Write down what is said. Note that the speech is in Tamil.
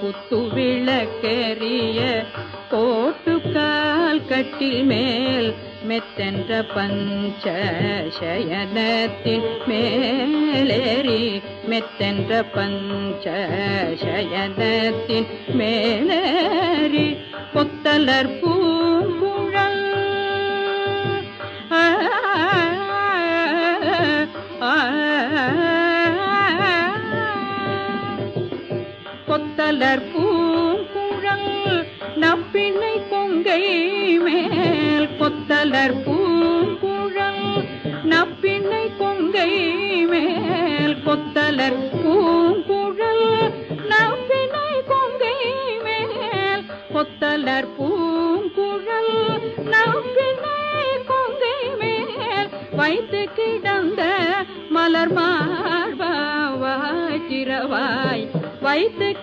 குத்து விளக்கெறிய கோட்டுக்கால் கட்டில் மேல் மெத்தென்ற பஞ்ச சயனத்தின் மேலேறி மெத்தென்ற பஞ்ச சயனத்தின் மேலேறி பொத்தலர் பூ கொத்தலர் பூங்குழல் நப்பிணை பொங்கை மேல். கொத்தலர் பூங்குழல் நப்பிணை பொங்கை மேல். கொத்தலர் பூங்குழல் நப்பிணை பொங்கை மேல். கொத்தலர் பூங்குழல் நப்பிணை பொங்கை மேல். வைத்து கிடந்த மலர் மார்பாவாய் திரவாய் வைத்து